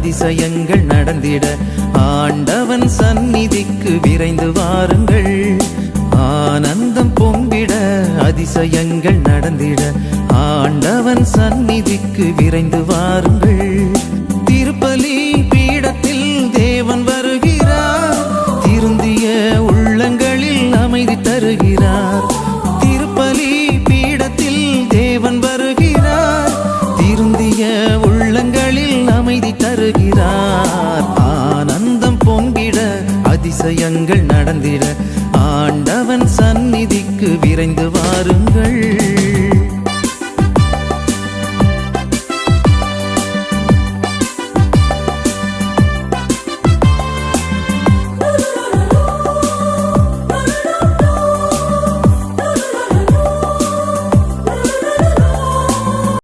அதிசயங்கள் நடந்திட ஆண்டவன் சந்நிதிக்கு விரைந்து வாருங்கள். ஆனந்தம் பொங்கிட அதிசயங்கள் நடந்திட ஆண்டவன் சந்நிதிக்கு விரைந்து வாருங்கள். வருகிறார் ஆனந்தம் பொங்கிட அதிசயங்கள் நடந்திட. ஆண்டவன் சந்நிதிக்கு விரைந்து வாருங்கள்.